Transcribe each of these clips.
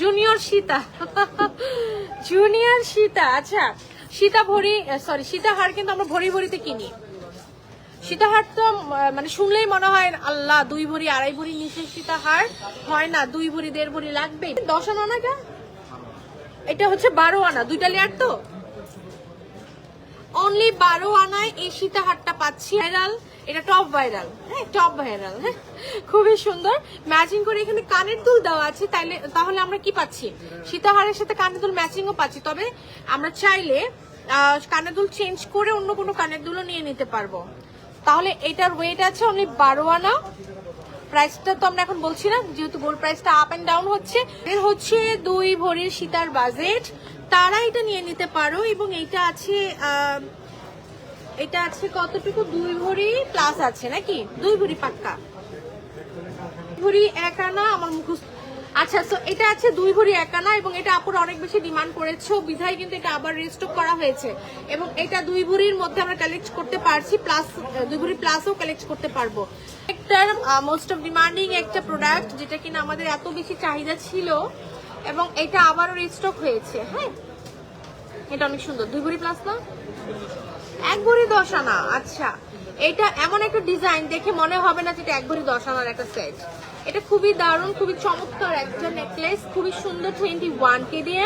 Junior Sita junior Sita আচ্ছা। সীতা ভরি sorry সীতাহার কিন্তু আমরা ভরি ভরিতে কিনি। সীতাহার তো মানে শুনলেই মনে হয়, আল্লাহ, দুই ভরি, আড়াই ভরি নিচে সীতাহার হয় না, দুই ভরি, দেড় ভরি লাগবে। দশ আনা এটা? এটা হচ্ছে বারো আনা। দুইটা লেয়ার তো? অনলি বারো আনায় এই সীতাহারটা পাচ্ছি। ভাইরাল এটা টপ ভাইরাল হ্যাঁ টপ ভাইরাল হ্যাঁ। খুবই সুন্দর। ম্যাচিং করে এখানে কানের দুল দেওয়া আছে, তাইলে, তাহলে আমরা কি পাচ্ছি? সীতাহারের সাথে কানের দুল ম্যাচিংও পাচ্ছি, তবে আমরা চাইলে কানের দুল চেঞ্জ করে অন্য কোনো কানের দুলও নিয়ে নিতে পারব। তাহলে এটার ওয়েট আছে অনলি বারো আনা। প্রাইসটা তো আমরা এখন বলছি না, যেহেতু গোল্ড প্রাইসটা আপ এন্ড ডাউন হচ্ছে। এর হচ্ছে দুই ভরির সীতার বাজেট তারা এটা নিয়ে নিতে পারো, এবং এইটা আছে এটা আছে কতটুকু? দুই ভরি প্লাস আছে নাকি? দুই ভরি পাক্কা। ভরি এক আনা, আমার মুখস্থ। আচ্ছা তো এটা আছে দুই ভরি এক আনা এবং এটা আপুর অনেক বেশি ডিমান্ড করেছে। বিধায় কিন্তু এটা আবার রিস্টক করা হয়েছে। এবং এটা দুই ভরির মধ্যে আমরা কালেক্ট করতে পারছি প্লাস দুই ভরি প্লাসও কালেক্ট করতে পারব। একটার মোস্ট অফ ডিমান্ডিং একটা প্রোডাক্ট যেটা কিনা আমাদের এত বেশি চাহিদা ছিল এবং এটা আবারও রিস্টক হয়েছে হ্যাঁ? এটা অনেক সুন্দর। দুই ভরি প্লাস না? এক ভরি দশ আনা আচ্ছা। এটা এমন একটা ডিজাইন দেখে মনে হবে না যে এটা এক ভরি দশ একটা সেট এটা খুবই দারুণ, খুবই চমৎকার একটা নেকলেস খুবই সুন্দর টোয়েন্টি ওয়ান কে দিয়ে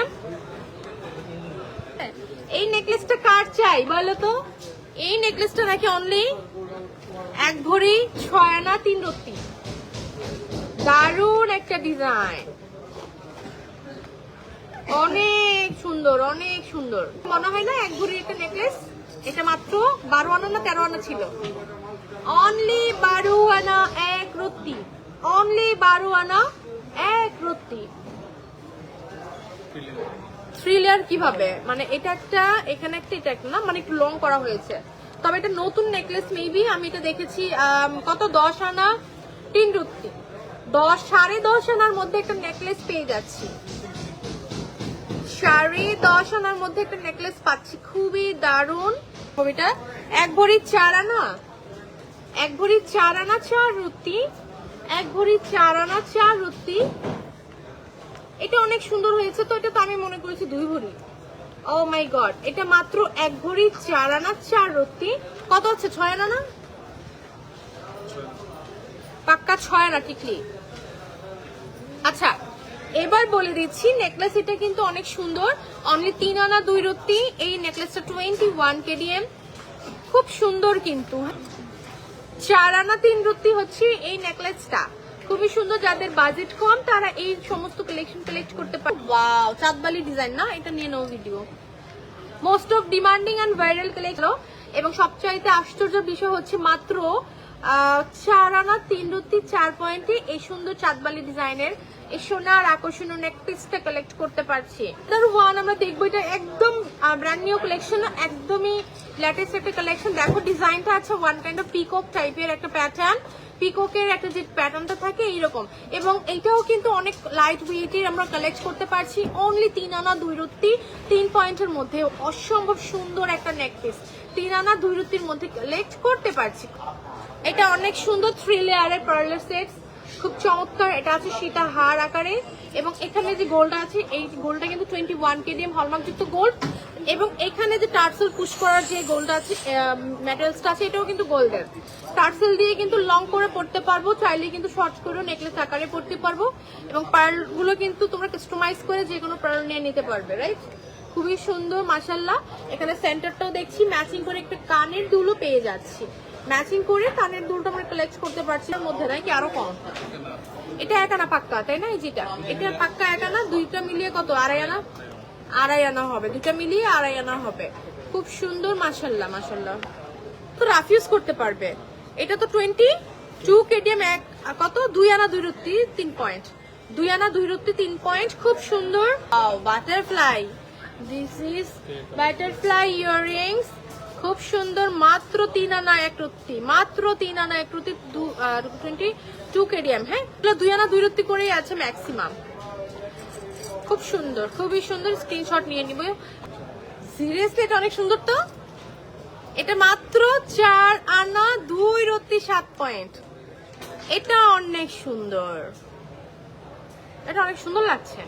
এই নেকলেসটা কার চাই বলো তো? এই নেকলেসটা নাকি অনলি এক ভরি ছয় আনা, তিন রত্তি। দারুণ একটা ডিজাইন অনেক সুন্দর অনেক সুন্দর। মনে হয় না এক ভরির একটা নেকলেস এটা মাত্র বারো আনা না তেরো আনা ছিল? অনলি বারো আনা এক রত্তি। অনলি বারো আনা এক রত্তি। থ্রিলার কীভাবে? মানে এটা একটা, এখানে একটা, এটা একটা না? মানে একটু লং করা হয়েছে। তবে এটা নতুন নেকলেস মেবি আমি এটা দেখেছি কত? দশ আনা তিন রত্তি। দশ, সাড়ে দশ আনার মধ্যে একটা নেকলেস পেয়ে যাচ্ছি। সাড়ে দশ আনার মধ্যে একটা নেকলেস পাচ্ছি। খুবই দারুণ। ছবিটা। এক ভরি চার আনা এক ভরি চার আনা চার রুটি, এক ভরি চার আনা চার রুটি। এটা অনেক সুন্দর হয়েছে তো, এটা তো আমি মনে করেছি দুই ভরি। ও মাই গড এটা মাত্র এক ভরি চার আনা চার রুটি। কত হচ্ছে ছয় আনা না? পাক্কা ছয় আনা, টিকলি। আচ্ছা এবার বলে দিচ্ছি নেকলেস এটা কিন্তু অনেক সুন্দর। অনলি তিন আনা দুই রত্তি এই নেকলেসটা টোয়েন্টি ওয়ান কেডিএম খুব সুন্দর কিন্তু। চার আনা তিন রত্তি হচ্ছে এই নেকলেসটা খুবই সুন্দর, যাদের বাজেট কম, তারা এই সমস্ত কালেকশন কালেক্ট করতে পারে ওয়াও চাঁদবালি ডিজাইন না? এটা নিয়ে নাও video most of demanding and viral collection এবং সবচাইতে আশ্চর্য বিষয় হচ্ছে মাত্র চার আনা তিন রত্তি চার পয়েন্টে এই সুন্দর চাঁদবালি ডিজাইনের এই সোনার আকর্ষণীয় নেকপিসটা কালেক্ট করতে পারছি। তার ওয়ান আমরা দেখব এটা একদম ব্র্যান্ড নিউ কালেকশন একদমই লেটেস্ট একটা কালেকশন দেখো, ডিজাইনটা আছে ওয়ান কাইন্ড অফ পিকক টাইপের একটা প্যাটার্ন পিককের একটা যে প্যাটার্নটা থাকে, এইরকম। এবং এইটাও কিন্তু অনেক লাইট ওয়েটের আমরা কালেক্ট করতে পারছি। অনলি তিন আনা দুই রত্তি তিন পয়েন্টের মধ্যে অসম্ভব সুন্দর একটা নেকপিস তিন আনা দুই রত্তির মধ্যে কালেক্ট করতে পারছি। এটা অনেক সুন্দর থ্রি লেয়ারের পার্লার সেট খুব চমৎকার। এটা আছে সীতা হার আকারে এবং এখানে যে গোল্ডটা আছে, এই গোল্ডটা কিন্তু টোয়েন্টি ওয়ান কেডিএম হলমার্কযুক্ত গোল্ড এবং এখানে যে টার্সেল পুশ করার যে গোল্ডটা আছে মেটেরিয়ালসটা আছে, এটাও কিন্তু গোল্ডের টার্সেল দিয়ে কিন্তু লং করে পড়তে পারব চাইলে কিন্তু শর্ট করে নেকলেস আকারে পড়তে পারব এবং পার্লগুলো কিন্তু তোমরা কাস্টমাইজ করে যে কোনো পার্ল নিয়ে নিতে পারবে রাইট খুবই সুন্দর মাসাল্লাহ এখানে সেন্টারটাও দেখছি ম্যাচিং করে একটা কানের দুলও পেয়ে যাচ্ছি। ম্যাচিং করে কানের দুলটা আমরা কালেক্ট করতে পারছি, এর মধ্যে নাকি আরও কম। এটা এক আনা পাক্কা, তাই না যেটা? এটা পাক্কা এক আনা দুইটা মিলিয়ে কত? আড়াই আনা? আড়াই আনা হবে, দুইটা মিলিয়ে আড়াই আনা হবে। খুব সুন্দর মাসাল্লাহ মাসাল্লাহ তো রাফ ইউজ করতে পারবে। এটা তো টোয়েন্টি টু কেডিএম এক কত? দুই আনা দুই রত্তি তিন পয়েন্ট দুই আনা দুই রত্তি তিন পয়েন্ট খুব সুন্দর। Butterfly this is butterfly earrings খুব সুন্দর, মাত্র তিন আনা এক রত্তি, মাত্র তিন আনা এক রত্তি টোয়েন্টি টু কেডিএম হ্যাঁ? দুই আনা দুই রত্তি করেই আছে ম্যাক্সিমাম খুব সুন্দর, খুবই সুন্দর স্ক্রিনশট নিয়ে নিব। সিরিয়াসলি এটা অনেক সুন্দর তো? এটা মাত্র চার আনা দুই রত্তি সাত পয়েন্ট এটা অনেক সুন্দর। এটা অনেক সুন্দর লাগছে।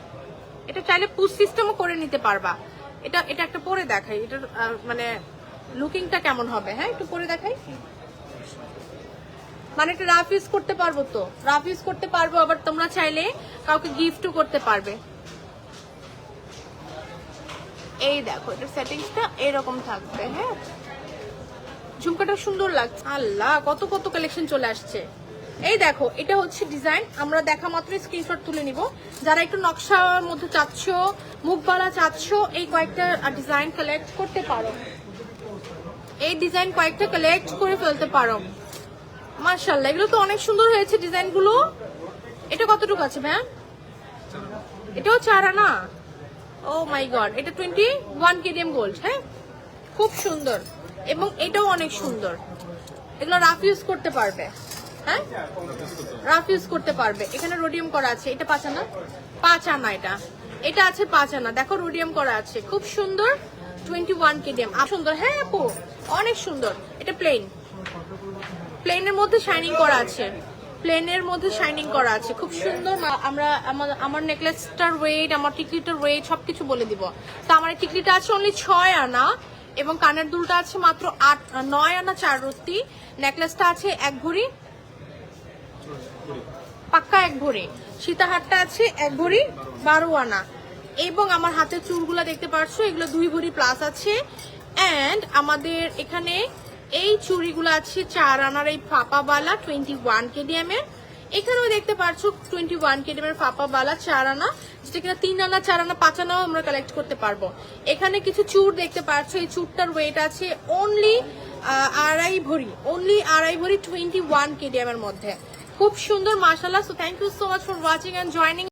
এটা চাইলে পুশ সিস্টেমও করে নিতে পারবা। এটা এটা একটা পরে দেখাই। এটা মানে লুকিংটা কেমন হবে? হ্যাঁ একটু পরে দেখাই। মানে একটা রাফ ইউজ করতে পারব তো? রাফ ইউজ করতে পারব, আবার তোমরা চাইলে কাউকে গিফটও করতে পারবে। এই দেখো এটা সেটিংসটা এরকম থাকবে হ্যাঁ। ঝুমকাটা সুন্দর লাগছে। আল্লাহ, কত কত কালেকশন চলে আসছে। এই দেখো, এটা হচ্ছে ডিজাইন আমরা দেখা মাত্র স্ক্রিনশট তুলে নিব। যারা একটু নকশার মধ্যে চাচ্ছ, মুখবালা চাচ্ছ, এই কয়েকটা ডিজাইন কালেক্ট করতে পারো। এই ডিজাইন কয়েকটা কালেক্ট করে ফেলতে পারো। মার্শাল্লাহ এগুলো তো অনেক সুন্দর হয়েছে ডিজাইনগুলো। এটা কতটুকু আছে ভাইয়া? এটাও চার আনা? ও মাই গড এটা টোয়েন্টি ওয়ান কেডিএম গোল্ড হ্যাঁ? খুব সুন্দর, এবং এটাও অনেক সুন্দর। এগুলো রাফ ইউজ করতে পারবে হ্যাঁ? রাফ ইউজ করতে পারবে। এখানে রোডিয়াম করা আছে, এটা পাঁচ আনা? পাঁচ আনা এটা। এটা আছে পাঁচ আনা, দেখো রোডিয়াম করা আছে, খুব সুন্দর। টোয়েন্টি ওয়ান সুন্দর। হ্যাঁ অনেক সুন্দর। এটা প্লেন প্লেনের মধ্যে শাইনিং করা আছে। প্লেনের মধ্যে শাইনিং করা আছে। খুব সুন্দর আমরা আমার- নেকলেসটার আমার সবকিছু বলে দিব। তো আমার টিকলিটা আছে অনলি ছয় আনা এবং কানের দুলটা আছে মাত্র আট নয় আনা চার রত্তি। নেকলেসটা আছে এক ভরি পাক্কা এক ভরি সীতাহারটা আছে এক ভরি বারো আনা। এবং আমার হাতের চুলগুলো দেখতে পাচ্ছ এগুলো দুই ভরি প্লাস আছে। অ্যান্ড আমাদের এখানে এই চুড়িগুলো আছে চার আনার এই ফাপাবালা টোয়েন্টি ওয়ান কেডিএম এর। এখানেও দেখতে পাচ্ছ টোয়েন্টি ওয়ান কেডিএম এর ফাপাবালা চার আনা, যেটা কিনা তিন আনা, চার আনা, পাঁচ আনাও আমরা কালেক্ট করতে পারব। এখানে কিছু চুর দেখতে পাচ্ছ এই চুরটার ওয়েট আছে অনলি আড়াই ভরি অনলি আড়াই ভরি টোয়েন্টি ওয়ান কেডিএম এর মধ্যে। খুব সুন্দর মাসাল্লাহ so thank you so much for watching and joining